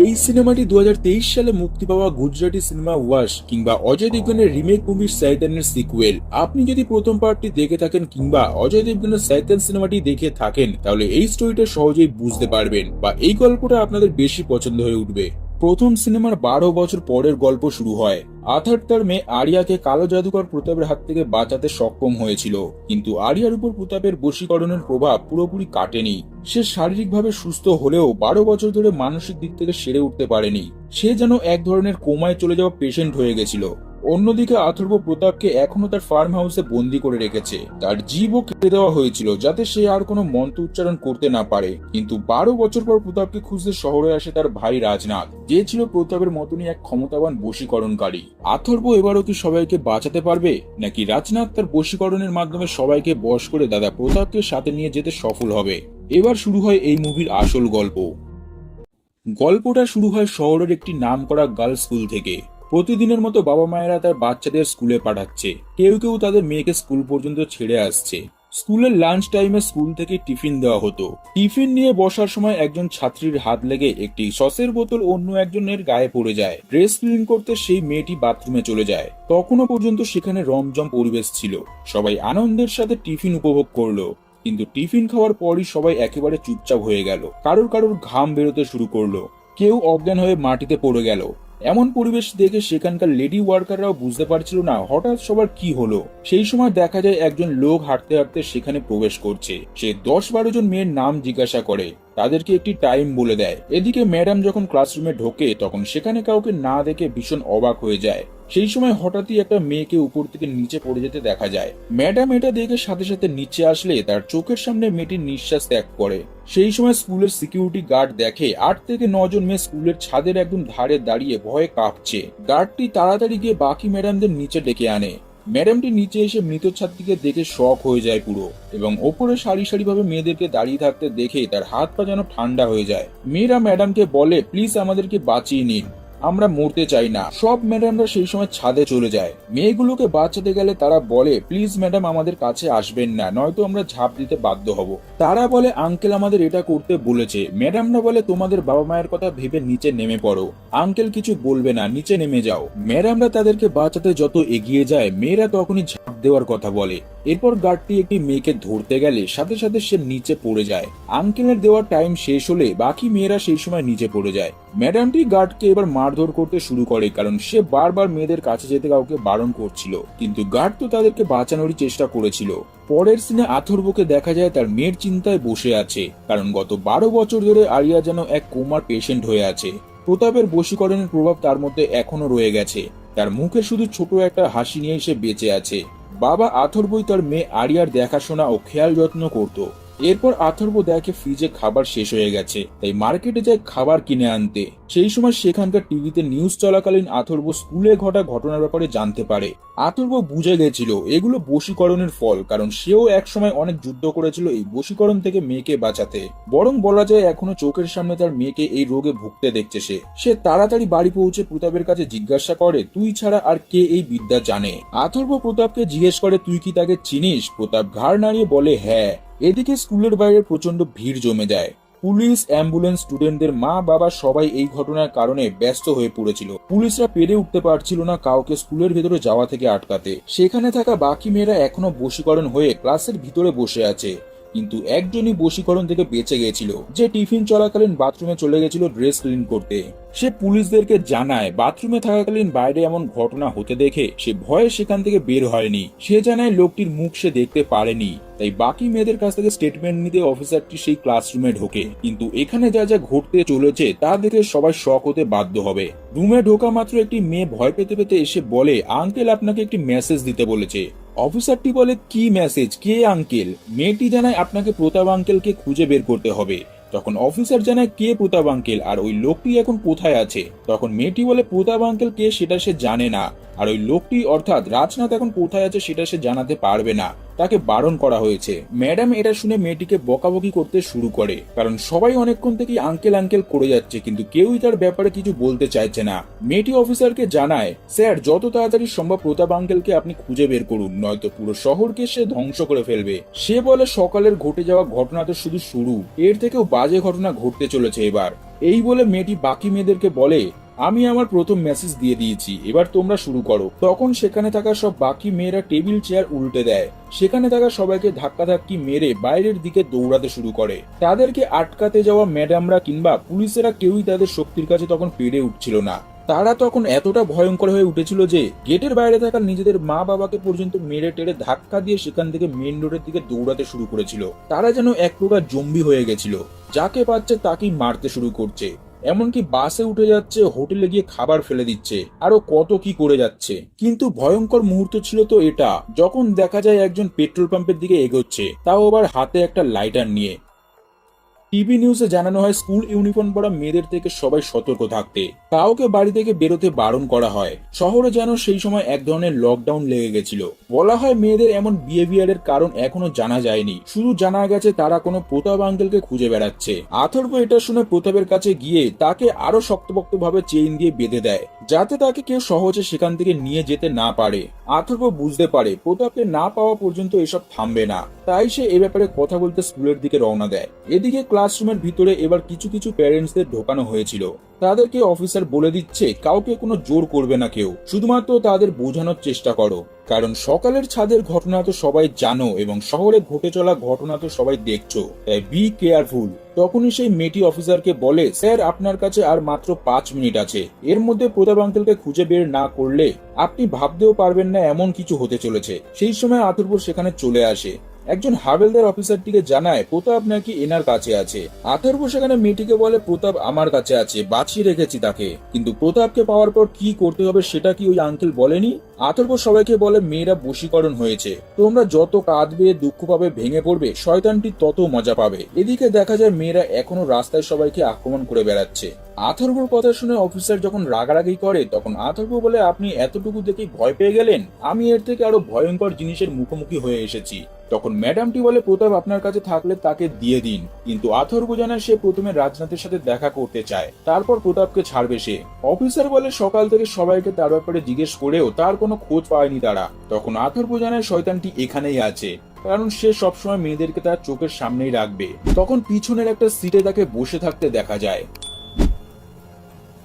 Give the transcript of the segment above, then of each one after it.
এই সিনেমাটি দু হাজার তেইশ সালে মুক্তি পাওয়া গুজরাটি সিনেমা ওয়াশ কিংবা অজয় দেবগনের রিমেক মুভি সাইতানের সিকুয়েল। আপনি যদি প্রথম পার্টটি দেখে থাকেন কিংবা অজয় দেবগনের সাইতান সিনেমাটি দেখে থাকেন, তাহলে এই স্টোরিটা সহজেই বুঝতে পারবেন বা এই গল্পটা আপনাদের বেশি পছন্দ হয়ে উঠবে। প্রথম সিনেমার বারো বছর পরের গল্প শুরু হয়। আথার তার মেয়ে আরিয়াকে কালো জাদুকর প্রতাপের হাত থেকে বাঁচাতে সক্ষম হয়েছিল। কিন্তু আরিয়ার উপর প্রতাপের বশীকরণের প্রভাব পুরোপুরি কাটেনি। সে শারীরিকভাবে সুস্থ হলেও বারো বছর ধরে মানসিক দিক থেকে সেরে উঠতে পারেনি। সে যেন এক ধরনের কোমায় চলে যাওয়া পেশেন্ট হয়ে গেছিল। অন্যদিকে আথর্ব প্রতাপকে এখনও তার ফার্ম হাউসে বন্দি করে রেখেছে। তার জীবও কেটে দেওয়া হয়েছিল যাতে সে আর কোনো মন্ত্র উচ্চারণ করতে না পারে। কিন্তু বারো বছর পর প্রতাপকে খুঁজতে শহরে আসে তার ভাই রাজনাথ। যে ছিল প্রতাপের মতনই এক ক্ষমতাবান বশীকরণকারী। আথর্ব এবারও কি সবাইকে বাঁচাতে পারবে? নাকি রাজনাথ তার বশীকরণের মাধ্যমে সবাইকে বশ করে দাদা প্রতাপকে সাথে নিয়ে যেতে সফল হবে? এবার শুরু হয় এই মুভির আসল গল্প। গল্পটা শুরু হয় শহরের একটি নামকরা গার্লস স্কুল থেকে। প্রতিদিনের মতো বাবা মায়েরা তার বাচ্চাদের স্কুলে পাঠাচ্ছে। কেউ কেউ তাদের মেয়েকে স্কুল পর্যন্ত ছেড়ে আসছে। স্কুলের লাঞ্চ টাইমে স্কুল থেকে টিফিন দেওয়া হতো। টিফিন নিয়ে বসার সময় একজন ছাত্রীর হাত লেগে একটি সসের বোতল অন্য একজনের গায়ে পড়ে যায়। ড্রেস ক্লিন করতে সেই মেয়েটি বাথরুমে চলে যায়। তখনও পর্যন্ত সেখানে রমজম পরিবেশ ছিল। সবাই আনন্দের সাথে টিফিন উপভোগ করল। কিন্তু টিফিন খাওয়ার পরই সবাই একেবারে চুপচাপ হয়ে গেল। কারোর কারোর ঘাম বেরোতে শুরু করল। কেউ অজ্ঞান হয়ে মাটিতে পড়ে গেল। এমন পরিবেশ দেখে সেখানকার লেডি ওয়ার্কাররাও বুঝতে পারছিল না হঠাৎ সবার কি হলো। সেই সময় দেখা যায় একজন লোক হাঁটতে হাঁটতে সেখানে প্রবেশ করছে। সে দশ বারো জন মেয়ের নাম জিজ্ঞাসা করে। তাদেরকে একটি টাইম বলে দেয়। এদিকে ম্যাডাম যখন ক্লাসরুমে ঢোকে, তখন সেখানে কাউকে না দেখে ভীষণ অবাক হয়ে যায়। সেই সময় হঠাৎই একটা মেয়েকে উপর থেকে নিচে পড়ে যেতে দেখা যায়। ম্যাডাম এটা দেখে সাথে সাথে নিচে আসলে তার চোখের সামনে মেয়েটির নিঃশ্বাস ত্যাগ করে। সেই সময় স্কুলের সিকিউরিটি গার্ড দেখে আট থেকে নজন মেয়ে স্কুলের ছাদের একদম ধারে দাঁড়িয়ে ভয়ে কাঁপছে। গার্ডটি তাড়াতাড়ি গিয়ে বাকি ম্যাডামদের নিচে ডেকে আনে। ম্যাডামটি নিচে এসে মৃত ছাত্রীকে দেখে শক হয়ে যায় পুরো এবং ওপরে সারি সারি ভাবে মেয়েদেরকে দাঁড়িয়ে থাকতে দেখে তার হাত পা যেন ঠান্ডা হয়ে যায়। মেয়েরা ম্যাডামকে বলে, প্লিজ আমাদেরকে বাঁচিয়ে নিন। আমরা মরতে চাই না। সব ম্যাডামরা সেই সময় ছাদে চলে যায়। মেয়েগুলোকে বাঁচাতে গেলে তারা বলে, প্লিজ ম্যাডাম, আমাদের কাছে আসবেন না, নয়তো আমরা ঝাঁপ দিতে বাধ্য হব। তারা বলে, আঙ্কেল আমাদের এটা করতে বলেছে। ম্যাডামরা বলে, তোমাদের বাবা মায়ের কথা ভেবে নিচে নেমে পড়ো। আঙ্কেল কিছু বলবে না, নিচে নেমে যাও। ম্যাডামরা তাদেরকে বাঁচাতে যত এগিয়ে যায়, মেয়েরা তখনই ঝাঁপ দেওয়ার কথা বলে। এরপর গার্ডটি একটি মেয়েকে ধরতে গেলে, সাথে সাথে সে নিচে পড়ে যায়। আঙ্কেলের দেওয়ার টাইম শেষ হলে বাকি মেয়েরা সেই সময় নিচে পড়ে যায়। ম্যাডামটি গার্ডকে এবার মারধর করতে শুরু করে, কারণ সে বারবার মেয়েদের কাছে যেতে কাউকে বারণ করছিল। কিন্তু গার্ড তো তাদেরকে বাঁচানোরই চেষ্টা করেছিল। পরের সিনে আথর্বকে দেখা যায় তার মেয়ের চিন্তায় বসে আছে, কারণ গত বারো বছর ধরে আরিয়া যেন এক কোমার পেশেন্ট হয়ে আছে। প্রতাপের বশীকরণের প্রভাব তার মধ্যে এখনও রয়ে গেছে। তার মুখে শুধু ছোট একটা হাসি নিয়ে সে বেঁচে আছে। বাবা আথর্বই তার মেয়ে আরিয়ার দেখাশোনা ও খেয়াল যত্ন করত। এরপর আথর্ব দেখে ফ্রিজে খাবার শেষ হয়ে গেছে তাই মার্কেটে যায় খাবার কিনে আনতে। সেই সময় সেখানকার টিভিতে নিউজ চলাকালীন আথর্ব স্কুলে ঘটা ঘটনার ব্যাপারে জানতে পারে। আথর্ব বুঝে গেছিল, এগুলো বশীকরণের ফল, কারণ সেও একসময় অনেক যুদ্ধ করেছিল এই বশীকরণ থেকে মেয়েকে বাঁচাতে। বরং বলা যায় এখনও চোখের সামনে তার মেয়েকে এই রোগে ভুগতে দেখছে সে। সে তাড়াতাড়ি বাড়ি পৌঁছে প্রতাপের কাছে জিজ্ঞাসা করে, তুই ছাড়া আর কে এই বিদ্যা জানে? আথর্ব প্রতাপকে জিজ্ঞেস করে, তুই কি তাকে চিনিস? প্রতাপ ঘাড় নাড়িয়ে বলে হ্যাঁ। এদিকে স্কুলের বাইরে প্রচণ্ড ভিড় জমে যায়। পুলিশ, অ্যাম্বুলেন্স, স্টুডেন্টদের মা, বাবা সবাই এই ঘটনার কারণে ব্যস্ত হয়ে পড়েছিল। পুলিশরা পেরে উঠতে পারছিল না কাউকে স্কুলের ভেতরে যাওয়া থেকে আটকাতে। সেখানে থাকা বাকি মেয়েরা এখনও বশীকরণ হয়ে ক্লাসের ভিতরে বসে আছে। কিন্তু একজনই বশীকরণ থেকে বেঁচে গেছিল যে টিফিন চলাকালীন বাথরুমে চলে গেছিল ড্রেস ক্লিন করতে। সে পুলিশদেরকে জানায়, বাথরুমে থাকাকালীন বাইরে এমন ঘটনা হতে দেখে সে ভয়ে সেখান থেকে বের হয়নি। সে জানায়, লোকটির মুখ সে দেখতে পারেনি। তাই বাকি মেয়েদের কাছ থেকে স্টেটমেন্ট নিতে অফিসারটি সেই ক্লাসরুমে ঢোকে। কিন্তু এখানে যা যা ঘটতে চলেছে, তা দেখে সবাই শক হতে বাধ্য হবে। রুমে ঢোকা মাত্র একটি মেয়ে ভয় পেতে পেতে এসে বলে আঙ্কেল আপনাকে একটি মেসেজ দিতে বলেছে। অফিসারটি বলে, কি মেসেজ কে আঙ্কেল মেয়েটি জানায়, আপনাকে প্রতাপ আঙ্কেলকে খুঁজে বের করতে হবে। তখন অফিসার জানায় কে প্রতাপ আঙ্কেল আর ওই লোকটি এখন কোথায় আছে? তখন মেয়েটি বলে, প্রতাপ আঙ্কেল কে সেটা সে জানে না। আর ওই লোকটি অর্থাৎ রাজনাথ এখন কোথায় আছে সেটা সে জানাতে পারবে না। তাকে বারণ করা হয়েছে। ম্যাডাম এটা শুনে মেয়েটিকে বকাবকি করতে শুরু করে। কারণ সবাই অনেকক্ষণ থেকেই আঙ্কেল আঙ্কেল করে যাচ্ছে, কিন্তু কেউই তার ব্যাপারে কিছু বলতে চাইছে না। মেয়েটি অফিসারকে জানায়, স্যার, যত তাড়াতাড়ি সম্ভব প্রতাপ আঙ্কেলকে আপনি খুঁজে বের করুন, নয়তো পুরো শহরকে সে ধ্বংস করে ফেলবে। সে বলে, সকালের ঘটে যাওয়া ঘটনা তো শুধু শুরু। এর থেকেও বাজে ঘটনা ঘটতে চলেছে এবার। এই বলে মেয়েটি বাকি মেয়েদেরকে বলে, আমি আমার প্রথম মেসেজ দিয়ে দিয়েছি, এবার তোমরা শুরু করো। তখন সেখানে থাকা সব বাকি মেয়েরা টেবিল চেয়ার উল্টে দেয়। সেখানে থাকা সবাইকে ধাক্কা ধাক্কি মেরে বাইরের দিকে দৌড়াতে শুরু করে। তাদেরকে আটকাতে যাওয়া ম্যাডামরা কিংবা পুলিশেরা কেউই তাদের শক্তির কাছে তখন পেরে উঠছিল না। তারা তখন এতটা ভয়ঙ্কর হয়ে উঠেছিল যে গেটের বাইরে থাকা নিজেদের মা বাবাকে পর্যন্ত মেরে টেরে ধাক্কা দিয়ে সেখান থেকে মেন রোডের দিকে দৌড়াতে শুরু করেছিল। তারা যেন এক প্রকার জম্বি হয়ে গেছিল। যাকে পাচ্ছে তাকেই মারতে শুরু করছে। এমনকি বাসে উঠে যাচ্ছে, হোটেলে গিয়ে খাবার ফেলে দিচ্ছে। আরও কত কি করে যাচ্ছে। কিন্তু ভয়ঙ্কর মুহূর্ত ছিল তো এটা। যখন দেখা যায় একজন পেট্রোল পাম্পের দিকে এগোচ্ছে, তাও আবার হাতে একটা লাইটার নিয়ে। টিভি নিউজে জানানো হয়, স্কুল ইউনিফর্ম পরা মেয়েদের থেকে সবাই সতর্ক থাকতে। কাউকে বাড়ি থেকে বেরোতে বারণ করা হয়। শহরে যেন সেই সময় এক ধরনের লকডাউন লেগে গেছিল। বলা হয় মেয়েদের এমন বিহেভিয়ারের কারণ এখনও জানা যায়নি। শুধু জানা গেছে তারা কোনো প্রতাপ আঙ্কেলকে খুঁজে বেড়াচ্ছে। আথর্ব এটা শুনে প্রতাপের কাছে গিয়ে তাকে আরও শক্তপোক্ত ভাবে চেইন দিয়ে বেঁধে দেয়, যাতে তাকে কেউ সহজে সেখান থেকে নিয়ে যেতে না পারে। আথর্ব বুঝতে পারে, প্রতাপকে না পাওয়া পর্যন্ত এসব থামবে না। তাই সে এ ব্যাপারে কথা বলতে স্কুলের দিকে রওনা দেয়। এদিকে ক্লাসরুমের ভিতরে এবার কিছু কিছু প্যারেন্টসদের ঢোকানো হয়েছিল। তাদেরকে অফিসার বলে দিচ্ছে, কাউকে কোনো জোর করবে না কেউ। শুধুমাত্র তাদের বোঝানোর চেষ্টা করো। কারণ সকালের ছাদের ঘটনা তো সবাই জানো এবং শহরে ঘটে চলা ঘটনা তো সবাই দেখছ। তাই বি কেয়ারফুল তখনই সেই মেয়েটি অফিসারকে বলে, স্যার, আপনার কাছে আর মাত্র পাঁচ মিনিট আছে। এর মধ্যে প্রতাপ আঙ্কেলকে খুঁজে বের না করলে আপনি ভাবতেও পারবেন না এমন কিছু হতে চলেছে। সেই সময় আতুরপুর সেখানে চলে আসে। একজন হাবেলদার অফিসারটিকে জানায়, প্রতাপ নাকি এনার কাছে আছে? আথর্ব সেখানে মেয়েটিকে বলে, প্রতাপ আমার কাছে আছে, বাঁচিয়ে রেখেছি তাকে। কিন্তু প্রতাপকে পাওয়ার পর কি করতে হবে সেটা কি ওই আঙ্কেল বলেনি? আথর্ব সবাইকে বলে, মেয়েরা বশীকরণ হয়েছে। তোমরা যত কাঁদবে, দুঃখ পাবে, ভেঙে পড়বে, শয়তানটি তত মজা পাবে। এদিকে দেখা যায় মেয়েরা এখনও রাস্তায় সবাইকে আক্রমণ করে বেড়াচ্ছে। আথর্বর কথা শুনে অফিসার যখন রাগারাগি করে, তখন আথর্ব বলে, আপনি এতটুকু দেখেই ভয় পেয়ে গেলেন? আমি এর থেকে আরও ভয়ঙ্কর জিনিসের মুখোমুখি হয়ে এসেছি। তখন ম্যাডামটি বলে প্রতাপ আপনার কাছে থাকলে তাকে দিয়ে দিন। কিন্তু আথর্ব জানায় সে প্রথমে রাজনাথের সাথে দেখা করতে চায়। তারপর প্রতাপকে ছাড়বে সে। অফিসার বলে সকাল থেকে সবাইকে তার ব্যাপারে জিজ্ঞেস করেও তার কোনো খোঁজ পায়নি তারা। তখন আথর্ব জানায় শয়তানটি এখানেই আছে। কারণ সে সবসময় মেয়েদেরকে তার চোখের সামনেই রাখবে। তখন পিছনের একটা সিটে তাকে বসে থাকতে দেখা যায়।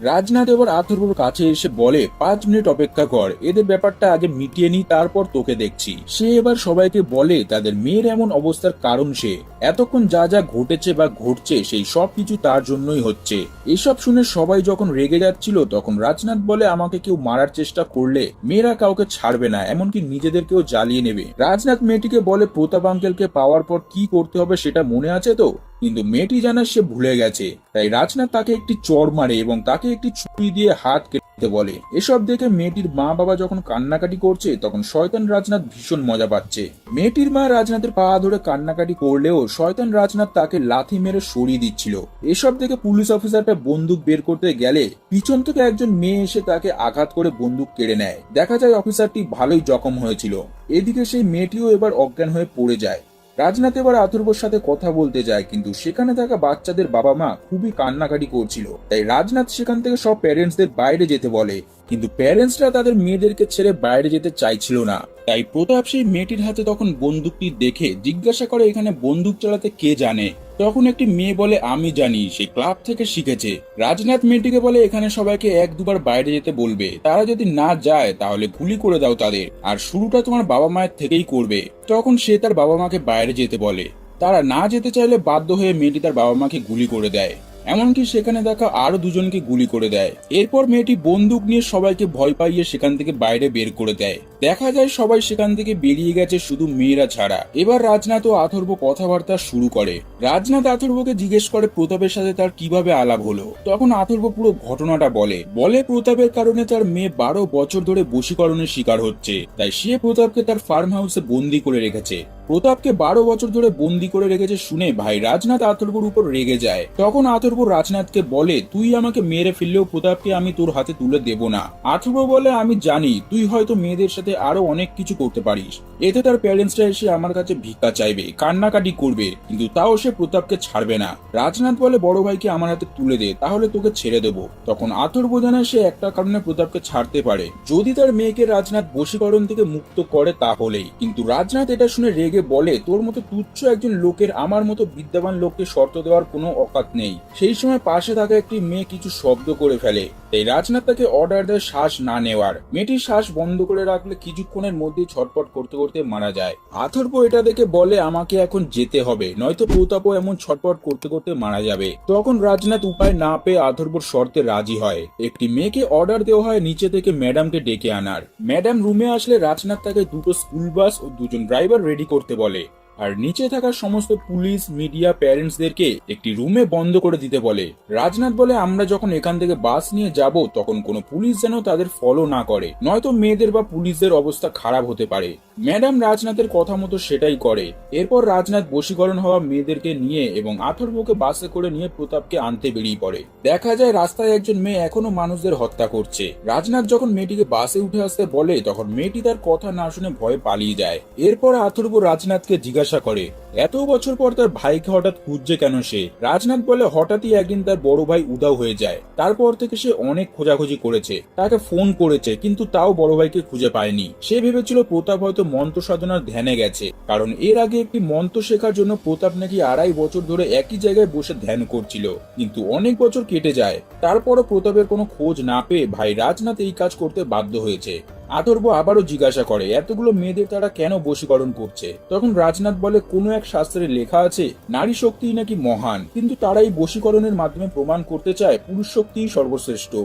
রাজনাথ এবার আথর্বর কাছে এসে বলে, পাঁচ মিনিট অপেক্ষা কর, এদের ব্যাপারটা আগে মিটিয়ে নি, তারপর তোকে দেখছি। সে এবার সবাইকে বলে, তাদের মেয়ের এমন অবস্থার কারণ সে। এতক্ষণ যা যা ঘটেছে বা ঘটছে, সেই সব কিছু তার জন্যই হচ্ছে। এসব শুনে সবাই যখন রেগে যাচ্ছিল, তখন রাজনাথ বলে, আমাকে কেউ মারার চেষ্টা করলে মেয়েরা কাউকে ছাড়বে না, এমনকি নিজেদেরকেও জ্বালিয়ে নেবে। রাজনাথ মেয়েটিকে বলে, প্রতাপ আঙ্কেলকে পাওয়ার পর কি করতে হবে সেটা মনে আছে তো? কিন্তু মেয়েটি জানা সে ভুলে গেছে। তাই রাজনাথ তাকে একটি চড় মারে এবং তাকে একটি ছুরি দিয়ে হাত কেটে বলে। এসব দেখে মেয়েটির মা বাবা যখন কান্নাকাটি করছে, তখন শয়তান রাজনাথ ভীষণ মজা পাচ্ছে। মেয়েটির মা রাজনাথের পা ধরে কান্নাকাটি করলেও শয়তান রাজনাথ তাকে লাথি মেরে সরিয়ে দিচ্ছিল। এসব দেখে পুলিশ অফিসারটা বন্দুক বের করতে গেলে পিছন থেকে একজন মেয়ে এসে তাকে আঘাত করে বন্দুক কেড়ে নেয়। দেখা যায় অফিসারটি ভালোই জখম হয়েছিল। এদিকে সেই মেয়েটিও এবার অজ্ঞান হয়ে পড়ে যায়। রাজনাথ এবার অথর্বর সাথে কথা বলতে যায়, কিন্তু সেখানে থাকা বাচ্চাদের বাবা মা খুবই কান্নাকাটি করছিল। তাই রাজনাথ সেখান থেকে সব প্যারেন্টসদের বাইরে যেতে বলে, কিন্তু প্যারেন্টসরা তাদের মেয়েদেরকে ছেড়ে বাইরে যেতে চাইছিল না। তাই প্রতাপ সেই মেয়েটির হাতে তখন বন্দুকটি দেখে জিজ্ঞাসা করে, এখানে বন্দুক চালাতে কে জানে? তখন একটি মেয়ে বলে, আমি জানি, সে ক্লাব থেকে শিখেছে। রাজনাথ মেয়েটিকে বলে, এখানে সবাইকে এক দুবার বাইরে যেতে বলবে। তারা যদি না যায়, তাহলে গুলি করে দাও তাদের, আর শুরুটা তোমার বাবা মায়ের থেকেই করবে। তখন সে তার বাবা মাকে বাইরে যেতে বলে। তারা না যেতে চাইলে বাধ্য হয়ে মেয়েটি তার বাবা মাকে গুলি করে দেয়। এমনকি সেখানে দেখা আরও দুজনকে গুলি করে দেয়। এরপর মেয়েটি বন্দুক নিয়ে সবাইকে ভয় পাইয়ে সেখান থেকে বাইরে বের করে দেয়। দেখা যায় সবাই সেখান থেকে বেরিয়ে গেছে শুধু মেয়েরা ছাড়া। এবার রাজনাথ ও আথর্ব কথাবার্তা শুরু করে। রাজনাথ আথর্বকে জিজ্ঞেস করে প্রতাপের সাথে তার কীভাবে আলাপ হলো। তখন আথর্ব পুরো ঘটনাটা বলে। বলে প্রতাপের কারণে তার মেয়ে বারো বছর ধরে বশীকরণের শিকার হচ্ছে। তাই সে প্রতাপকে তার ফার্ম হাউসে বন্দি করে রেখেছে। প্রতাপকে বারো বছর ধরে বন্দি করে রেখেছে শুনে ভাই রাজনাথ আথর্বর উপর রেগে যায়। তখন আথর্ব রাজনাথকে বলে, তুই আমাকে মেরে ফেললেও প্রতাপকে আমি তোর হাতে তুলে দেব না। আথর্ব বলে, আমি জানি, তুই হয়তো মেয়েদের সাথে আরও অনেক কিছু করতে পারিস। এতে তার প্যারেন্টসরা এসে আমার কাছে ভিক্ষা চাইবে, কান্নাকাটি করবে, কিন্তু তাও সে প্রতাপকে ছাড়বে না। রাজনাথ বলে, বড় ভাইকে আমার হাতে তুলে দে, তাহলে তোকে ছেড়ে দেবো। তখন আথর্ব জানায়, সে একটা কারণে প্রতাপকে ছাড়তে পারে। যদি তার মেয়েকে রাজনাথ বশীকরণ থেকে মুক্ত করে তাহলেই। কিন্তু রাজনাথ এটা শুনে রেগে বলে, তোর মতো তুচ্ছ একজন লোকের আমার মতো বিদ্যাবান লোককে শর্ত দেওয়ার কোনো অকাত নেই। সেই সময় পাশে থাকা একটি মেয়ে কিছু শব্দ করে ফেলে। তাই রাজনাথ তাকে অর্ডার দেয় শ্বাস না নেওয়ার। মেয়েটির শ্বাস বন্ধ করে রাখলে কিছুক্ষণের মধ্যে ছটপট করতে করতে মারা যায়। আথর্ব এটা দেখে বলে, আমাকে এখন যেতে হবে, নয়তো প্রতাপও এমন ছটপট করতে করতে মারা যাবে। তখন রাজনাথ উপায় না পেয়ে আথর্বর শর্তে রাজি হয়। একটি মেয়েকে অর্ডার দেওয়া হয় নিচে থেকে ম্যাডামকে ডেকে আনার। ম্যাডাম রুমে আসলে রাজনাথ তাকে দুটো স্কুল বাস ও দুজন ড্রাইভার রেডি করতে বলে। আর নিচে থাকা সমস্ত পুলিশ মিডিয়া প্যারেন্টসদেরকে একটি রুমে বন্ধ করে দিতে বলে। রাজনাথ বলে, আমরা যখন এখান থেকে বাস নিয়ে যাব, তখন কোনো পুলিশ যেন তাদের ফলো না করে। নয়তো মেয়েদের বা পুলিশদের অবস্থা খারাপ হতে পারে। ম্যাডাম রাজনাথের কথা মতো সেটাই করে। এরপর রাজনাথ বশীকরণ হওয়া মেয়েদেরকে নিয়ে এবং আথর্বকে বাসে করে নিয়ে প্রতাপকে আনতে বেরিয়ে পড়ে। দেখা যায়, রাস্তায় একজন মেয়ে এখনও মানুষদের হত্যা করছে। রাজনাথ যখন মেয়েটিকে বাসে উঠে আসতে বলে, তখন মেয়েটি তার কথা না শুনে ভয়ে পালিয়ে যায়। এরপর আথর্ব রাজনাথকে জিজ্ঞাসা করে, এত বছর পর তার ভাইকে হঠাৎ খুঁজছে কেন সে? রাজনাথ বলে, হঠাৎই একদিন তার বড় ভাই উদাও হয়ে যায়। তারপর থেকে সে অনেক খোঁজাখুঁজি করেছে। তাকে ফোন করেছে, কিন্তু তাও বড় ভাইকে খুঁজে পায়নি। সে ভেবেছিল প্রতাপ হয়তো মন্ত্র সাধনার ধ্যানে গেছে। কারণ এর আগে একটি মন্ত্র শেখার জন্য প্রতাপ নাকি আড়াই বছর ধরে একই জায়গায় বসে ধ্যান করছিল। কিন্তু অনেক বছর কেটে যায়। তারপরও প্রতাপের কোনো খোঁজ না পেয়ে ভাই রাজনাথ এই কাজ করতে বাধ্য হয়েছে। আথর্ব আবারও জিজ্ঞাসা করে, এতগুলো মেয়েদের তারা কেন বশীকরণ করছে? তখন রাজনাথ বলে, কোনো এক শাস্ত্রে লেখা আছে, নারী শক্তি নাকি মহান, কিন্তু তারা এই বশীকরণের মাধ্যমে প্রমাণ করতে চায় পুরুষ শক্তিই সর্বশ্রেষ্ঠ।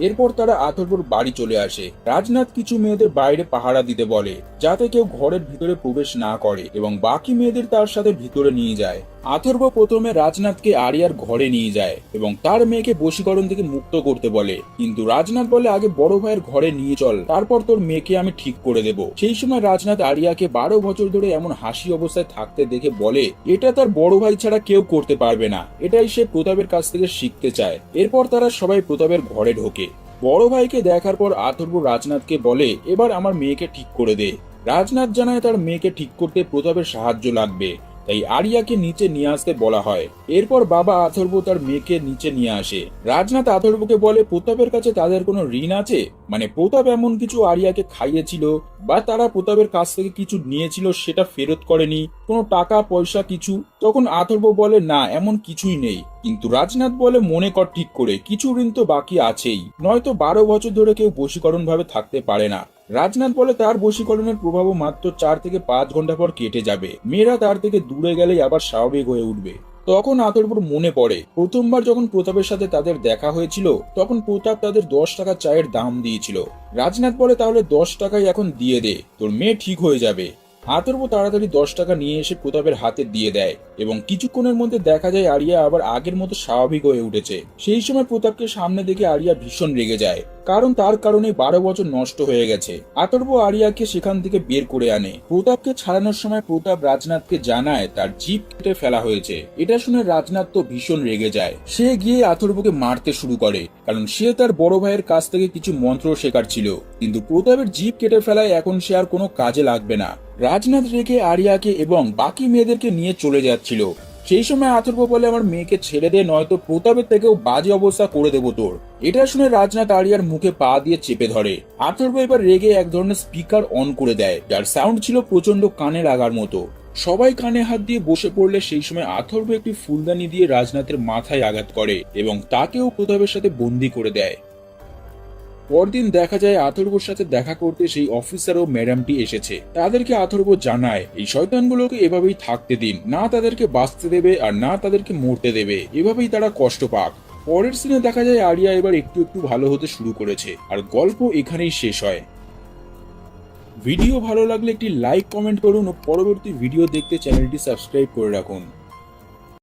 এরপর তারা আথর্বর বাড়ি চলে আসে। রাজনাথ কিছু মেয়েদের বাইরে পাহারা দিতে বলে, যাতে কেউ ঘরের ভিতরে প্রবেশ না করে এবং বাকি মেয়েদের তার সাথে ভিতরে নিয়ে যায়। আথর্ব প্রথমে রাজনাথকে আরিয়ার ঘরে নিয়ে যায় এবং তার মেয়েকে বশীকরণ থেকে মুক্ত করতে বলে। কিন্তু রাজনাথ বলে, আগে বড় ভাইয়ের ঘরে নিয়ে চল, তারপর তোর মেয়েকে আমি ঠিক করে দেব। সেই সময় রাজনাথ আরিয়াকে বারো বছর ধরে এমন হাসি অবস্থায় থাকতে দেখে বলে, এটা তার বড় ভাই ছাড়া কেউ করতে পারবে না। এটাই সে প্রতাপের কাছ থেকে শিখতে চায়। এরপর তারা সবাই প্রতাপের ঘরে ঢোকে। বড় ভাইকে দেখার পর আথর্ব রাজনাথকে বলে, এবার আমার মেয়েকে ঠিক করে দে। রাজনাথ জানায় তার মেয়েকে ঠিক করতে প্রতাপের সাহায্য লাগবে। তাই আরিয়াকে নিচে নিয়ে আসতে বলা হয়। এরপর বাবা আথর্ব তার মেয়েকে নিচে নিয়ে আসে। রাজনাথ আথর্বকে বলে, প্রতাপের কাছে তাদের কোনো ঋণ আছে? মানে প্রতাপ এমন কিছু আরিয়াকে খাইয়েছিল বা তারা প্রতাপের কাছ থেকে কিছু নিয়েছিল সেটা ফেরত করেনি? কোনো টাকা, পয়সা, কিছু? তখন আথর্ব বলে, না, এমন কিছুই নেই। কিন্তু রাজনাথ বলে, মনে কর ঠিক করে, কিছু ঋণ তো বাকি আছেই। নয়তো বারো বছর ধরে কেউ বশীকরণ ভাবে থাকতে পারে না। রাজনাথ বলে তার বশীকরণের প্রভাবও মাত্র চার থেকে পাঁচ ঘণ্টা পর কেটে যাবে। মেয়েরা তার থেকে দূরে গেলেই আবার স্বাভাবিক হয়ে উঠবে। তখন আতর্বর মনে পড়ে। প্রথমবার যখন প্রতাপের সাথে তাদের দেখা হয়েছিল, তখন প্রতাপ তাদের দশ টাকা চায়ের দাম দিয়েছিল। রাজনাথ বলে তাহলে দশ টাকাই এখন দিয়ে দে, তোর মেয়ে ঠিক হয়ে যাবে। আতর্ব তাড়াতাড়ি দশ টাকা নিয়ে এসে প্রতাপের হাতে দিয়ে দেয় এবং কিছুক্ষণের মধ্যে দেখা যায় আরিয়া আবার আগের মতো স্বাভাবিক হয়ে উঠেছে। সেই সময় প্রতাপকে সামনে দেখে আরিয়া ভীষণ রেগে যায়, কারণ তার কারণে বারো বছর নষ্ট হয়ে গেছে। আতর্ব আরিয়াকে সেখান থেকে বের করে আনে। প্রতাপকে ছাড়ানোর সময় প্রতাপ রাজনাথকে জানায় তার জিপ কেটে ফেলা হয়েছে। এটা শুনে রাজনাথ তো ভীষণ রেগে যায়। সে গিয়ে আতর্বকে মারতে শুরু করে, কারণ সে তার বড় ভাইয়ের কাছ থেকে কিছু মন্ত্র শেখার ছিল। কিন্তু প্রতাপের জিপ কেটে ফেলায় এখন সে আর কোনো কাজে লাগবে না। রাজনাথ রেখে আরিয়াকে এবং বাকি মেয়েদেরকে নিয়ে চলে যাচ্ছিল। সেই সময় আথর্ব বলে আমার মেয়েকে ছেড়ে দে, নয়তো প্রতাপের থেকেও বাজে অবস্থা করে দেবো তোর। এটা শুনে রাজনাথ আরিয়ার মুখে পা দিয়ে চেপে ধরে। আথর্ব এবার রেগে এক ধরনের স্পিকার অন করে দেয়, যার সাউন্ড ছিল প্রচণ্ড কানে লাগার মতো। সবাই কানে হাত দিয়ে বসে পড়লে সেই সময় আথর্ব একটি ফুলদানি দিয়ে রাজনাথের মাথায় আঘাত করে এবং তাকেও প্রতাপের সাথে বন্দি করে দেয়। পরদিন দেখা যায় আথর্বর সাথে দেখা করতে সেই অফিসার ও ম্যাডামটি এসেছে। তাদেরকে আথর্ব জানায়, এই শয়তানগুলোকে এভাবেই থাকতে দিন। না তাদেরকে বাঁচতে দেবে আর না তাদেরকে মরতে দেবে। এভাবেই তারা কষ্ট পাক। পরের সিনে দেখা যায় আরিয়া এবার একটু একটু ভালো হতে শুরু করেছে আর গল্প এখানেই শেষ হয়। ভিডিও ভালো লাগলে একটি লাইক কমেন্ট করুন ও পরবর্তী ভিডিও দেখতে চ্যানেলটি সাবস্ক্রাইব করে রাখুন।